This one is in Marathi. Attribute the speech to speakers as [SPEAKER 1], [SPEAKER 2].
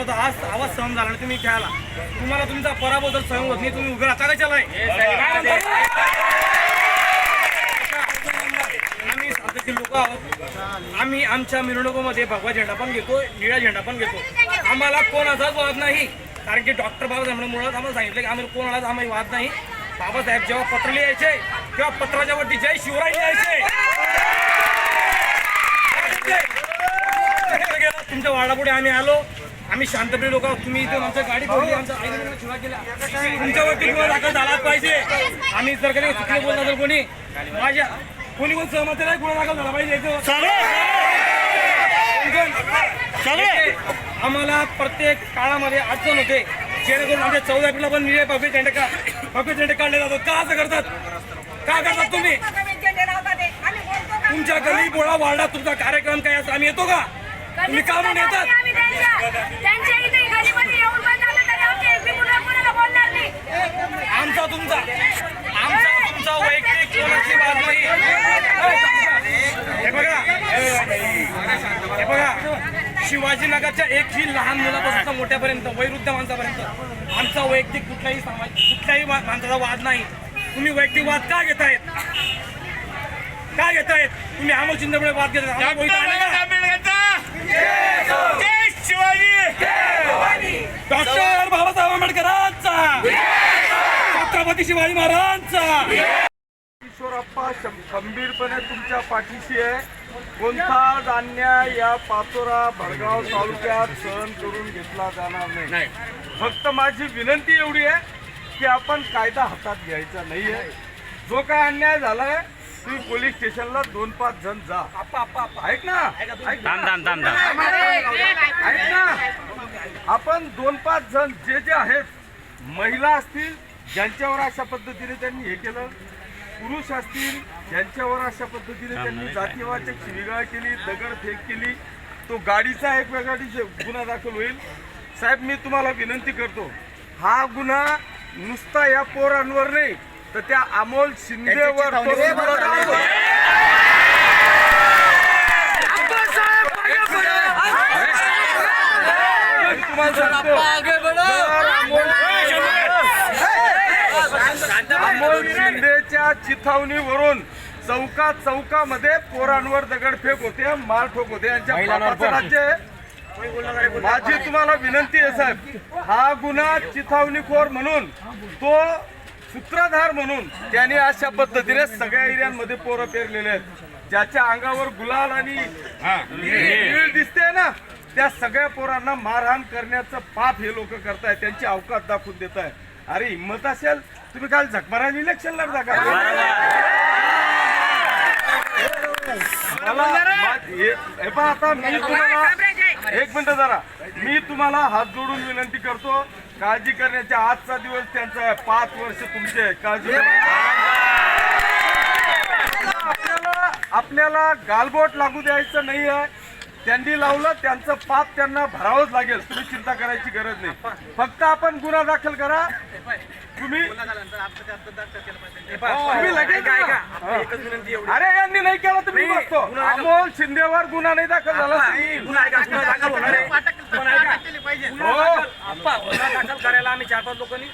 [SPEAKER 1] आता आज आवाज सहन झाला तुम्ही खेळाला तुम्हाला तुमचा पराभव जर सहन होत नाही तुम्ही उभे राहता काय? आम्ही लोक आहोत. आम्ही आमच्या मिरवणुकीमध्ये भगवा झेंडा पण घेतो निळा झेंडा पण घेतो आम्हाला कोणाचाच वाद नाही. कारण की डॉक्टर बाबासाहेबांना मुळात आम्हाला सांगितलं की आम्हाला कोणालाच आम्हाला वाद नाही. बाबासाहेब जेव्हा पत्र लिहायचे तेव्हा पत्राच्या वरती जय शिवराय लिहायचे. तुमच्या वाडापुढे आम्ही आलो. आम्ही शांतप्रिय लोक आहोत. तुम्ही इथे आमच्या गाडी पडली आमच्या आईने शिवा केल्या तुमच्यावरती गुन्हा दाखल झालाच पाहिजे. आम्ही जर कधी चुकले बोलला तर कोणी माझ्या कोणी कोण सहमती नाही गुन्हा दाखल झाला पाहिजे. इथे आम्हाला प्रत्येक काळामध्ये अडचण होते. जेणेकरून आमच्या चौदा एप्रिलला पण निळे भव्य झेंडे का भव्य झेंडे काढले जातात. का असं करतात? का करतात तुम्ही? तुमच्या गली बोळा वार्डात तुमचा कार्यक्रम काय असं आम्ही येतो का? तुम्ही का म्हणून येतात आमचा तुमचा. आमचा तुमचा वैयक्तिक कोणाची वाद नाही. हे बघा. हे बघा. शिवाजीनगरच्या एकही लहान मुलापासून मोठ्यापर्यंत वैरुद्ध माणसापर्यंत आमचा वैयक्तिक कुठलाही समाज कुठल्याही मा- माणसाचा वाद नाही. तुम्ही वैयक्तिक वाद का घेतायत? का घेतायत? तुम्ही अमोल चिंदपुढे वाद घेताय आम्हाला कोणी आले का? डॉक्टर बाबासाहेब आंबेडकरांचा छत्रपती शिवाजी महाराजांचा.
[SPEAKER 2] ईश्वरप्पा शं- खंबीरपणे तुमच्या पाठीशी आहे. कोणताच अन्याय या पाचोरा भडगाव तालुक्यात सहन करून घेतला जाणार नाही. फक्त माझी विनंती एवढी आहे की आपण कायदा हातात घ्यायचा नाहीये. जो काय अन्याय झालाय तुम्ही पोलीस स्टेशनला दोन पाच जण जा. ऐक ना. ऐक ना. आपण दोन पाच जण जे जे आहेत महिला असतील ज्यांच्यावर अशा पद्धतीने त्यांनी हे केलं पुरुष असतील ज्यांच्यावर अशा पद्धतीने त्यांनी जातीवाचक शिविगाळ केली दगडफेक केली तो गाडीचा एक वेगळा गुन्हा दाखल होईल साहेब मी तुम्हाला विनंती करतो हा गुन्हा नुसता या पोरांवर नाही तर त्या अमोल शिंदेवर तुम्हाला सांगतो, जर अमोल- शिंदेच्या चिथावणीवरून चौका चौकामध्ये पोरांवर दगडफेक होते मारठोक होते. यांच्या राज्य आहे. माझी तुम्हाला विनंती आहे साहेब. हा गुन्हा चिथावणीखोर म्हणून तो सूत्रधार म्हणून त्याने अशा पद्धतीने सगळ्या एरियांमध्ये पोरं पेरलेले आहेत. ज्याच्या अंगावर गुलाल आणि नीळ दिसते ना त्या सगळ्या पोरांना मारहाण करण्याचं पाप हे लोक करतायत. त्यांची अवकात दाखवून देत आहे अरे हिंमत असेल? तुम्ही काल झकमाराने इलेक्शन लढता का मला हे आता मी तुम्हाला एक मिनिट जरा. मी तुम्हाला हात जोडून विनंती करतो काळजी करण्याचा आजचा दिवस त्यांचा आहे. पाच वर्ष तुमचे. काळजी आपल्याला आपल्याला गालबोट लागू द्यायचं नाही आहे. त्यांनी लावलं त्यांचं पाप त्यांना भरावंच लागेल. तुम्ही चिंता करायची गरज नाही. फक्त आपण गुन्हा दाखल करा. तुम्ही तुम्ही लगेच
[SPEAKER 1] ऐका, ऐका.
[SPEAKER 2] करा.
[SPEAKER 1] आपली एकच विनंती एवढी.
[SPEAKER 2] अरे यांनी नाही केलं तुम्ही
[SPEAKER 1] नाही,
[SPEAKER 2] बसतो
[SPEAKER 1] गुन्हा दाखल-
[SPEAKER 2] अमोल शिंदेवर गुन्हा नाही दाखल झाला
[SPEAKER 1] गुन्हा ऐका, गुन्हा दाखल होणार आहे. पण ऐका, गुन्हा. दाखल- आप्पा, गुन्हा दाखल करायला आम्ही चार पाच लोकांनी